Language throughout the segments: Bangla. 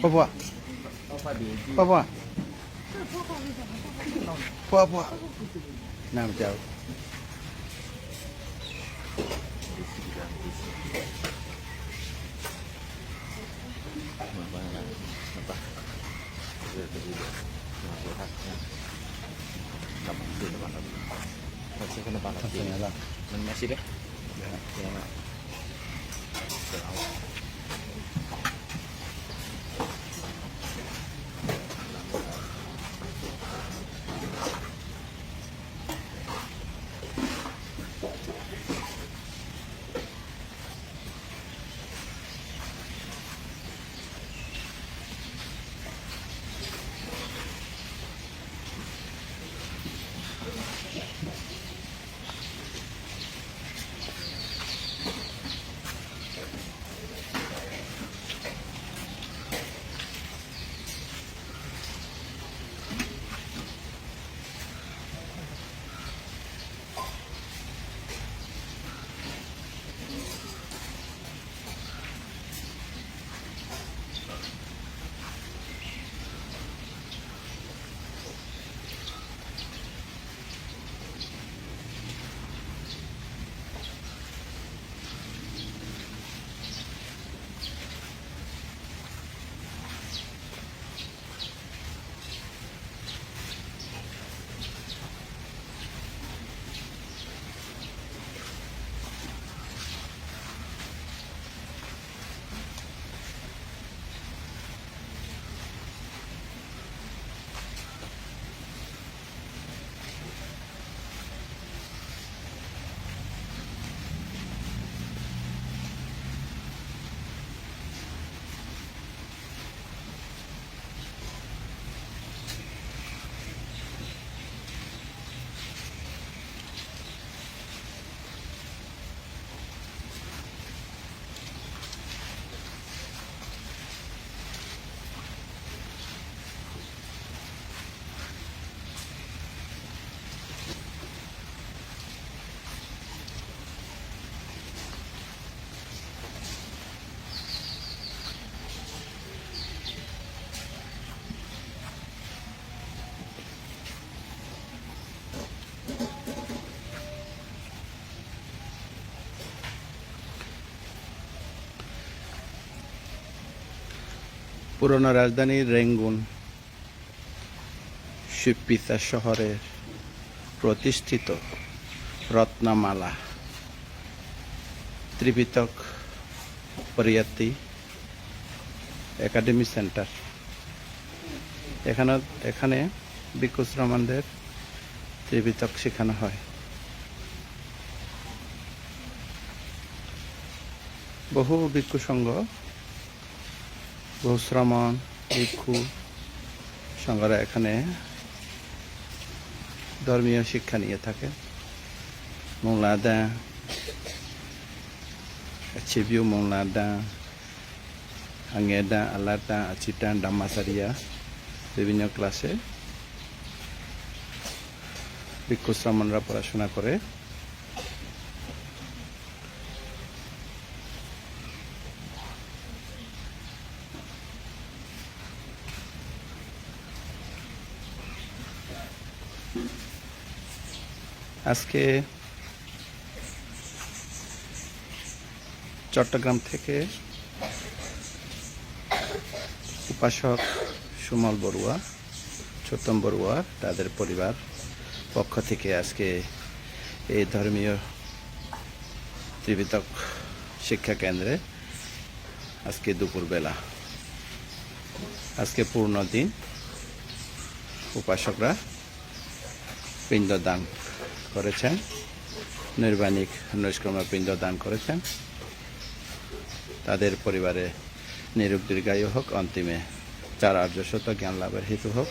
พ่อพ่อ เอาพอดีที่ พ่อพ่อพ่อพ่อน้ำเจ้า เหมือนว่าอะไรเหมือนปะเออจะดีเลยมาตัวทักเนี่ยกลับมาเดิน পুরনো রাজধানী রেঙ্গুন শিবপিতা শহরের প্রতিষ্ঠিত রত্নমালা ত্রিপিতক পরিয়াতি একাডেমি সেন্টার। এখানে এখানে বিকুশ রহমানদের ত্রিপিতক শেখানো হয়। বহু ভিক্ষু সংঘ বহু শ্রমণ ভিক্ষু, সংঘরা এখানে ধর্মীয় শিক্ষা নিয়ে থাকে। মোংলাদা চিবিউ মোংলাদা আঙেদা আলাদা আচিটা ডামাসারিয়া বিভিন্ন ক্লাসে ভিক্ষু শ্রমণরা পড়াশোনা করে। আজকে চট্টগ্রাম থেকে উপাসক সুমল বড়ুয়া ছোট্টম বড়ুয়া, তাদের পরিবার পক্ষ থেকে আজকে এই ধর্মীয় ত্রিবিতক শিক্ষা কেন্দ্রে আজকে দুপুরবেলা, আজকে পূর্ণ দিন উপাসকরা পিণ্ডদান করেছেন। নৈর্বাণিক নৈষ্ক্রমা পিণ্ড দান করেছেন। তাদের পরিবারে নিরুপ দীর্ঘায়ু হোক, অন্তিমে চার আর্য শত জ্ঞান লাভের হেতু হোক।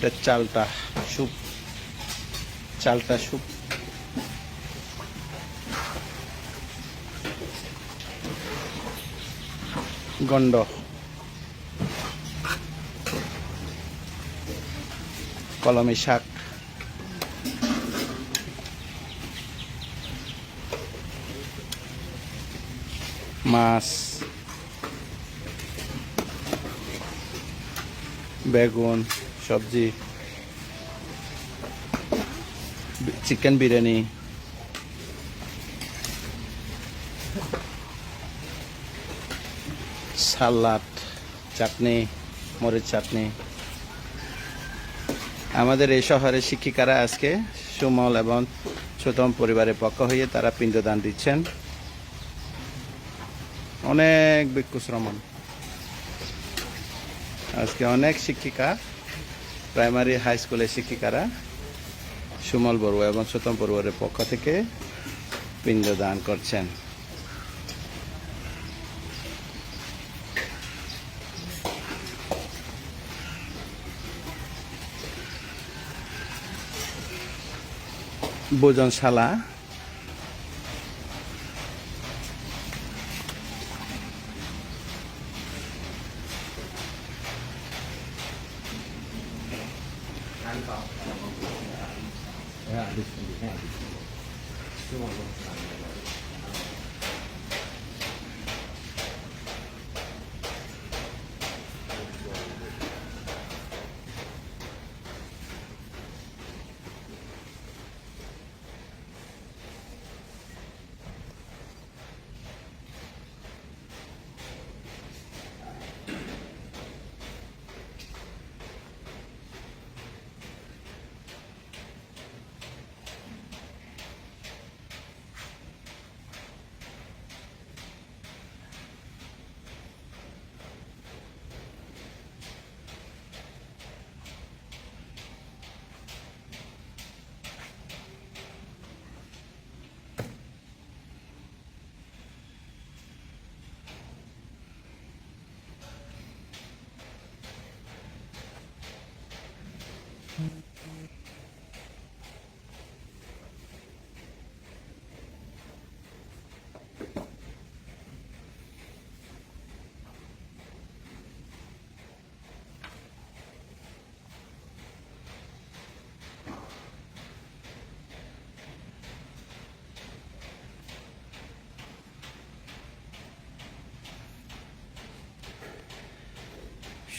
এটা চালটা স্যুপ চালটা স্যুপ গন্ড কলমি শাক। মাছ। বেগুন। সবজি, চিকেন বিরিয়ানি। সালাদ, চাটনি, মরিচ চাটনি। আমাদের এই শহরের শিক্ষিকারা আজকে সুমল এবং ছোটম পরিবারের পক্ষ হয়ে তারা পিণ্ডদান দিচ্ছেন। অনেক ভিক্ষু শ্রমণ আজকে অনেক শিক্ষিকা প্রাইমারি হাই স্কুলের শিক্ষিকারা সুমল বড়ুয়া এবং সুতম বড়ুয়ারের পক্ষ থেকে পিণ্ডদান করছেন। ভোজনশালা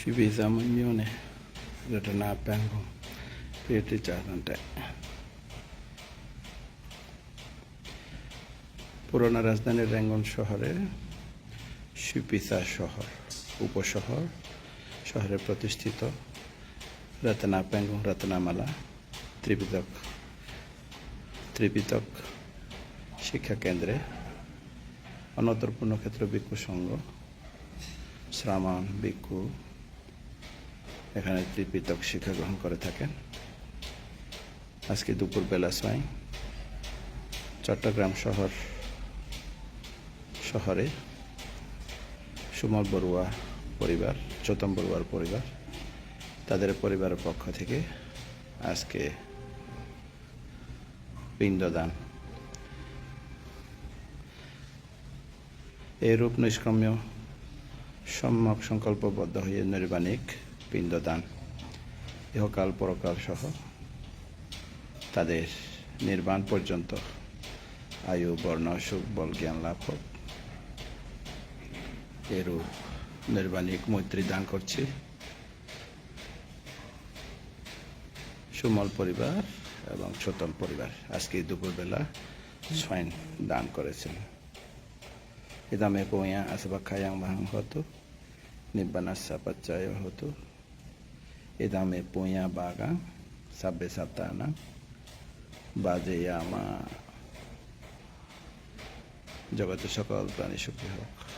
25 Ratana Pango পেটে পুরোনো রাজধানীর রেঙ্গন শহরে সুপিসা শহর উপশহর শহরে প্রতিষ্ঠিত রতনা প্যাঙ্গং রতনামালা ত্রিপিতক ত্রিপিতক শিক্ষা কেন্দ্রে অনতর পূর্ণক্ষেত্র ভিক্ষু সংঘ শ্রামণ ভিক্ষু এখানে ত্রিপিতক শিক্ষা গ্রহণ করে থাকেন। আজকে দুপুর বেলা ছয়। চট্টগ্রাম শহর, শহরে সুমল বড়ুয়া পরিবার, চতম বড়ুয়ার পরিবার, তাদের পরিবারের পক্ষ থেকে আজকে পিণ্ডদান। এই রূপ নিষ্ক্রম্য, সম্যক সংকল্পবদ্ধ হয়ে নির্বাণিক পিণ্ডদান ইহকাল পরকাল সহ তাদের নির্বাণ পর্যন্ত আয়ু, বর্ণ, সুখ, বল, জ্ঞান লাভ হোক। এরূপ নির্বাণিক মৈত্রী দান করছি। সুমল পরিবার এবং ছোটম পরিবার আজকে দুপুরবেলা ছয়ন দান করেছেন। ইদামে পোয়া আসবাখায়াং ভাং হতো নিব্বানাসা পাচ্চায় হতো। ইদামে পোয়া বাগা সাব্বে সাতানা বাজে আমা জগতে সকল প্রাণী সুখী হোক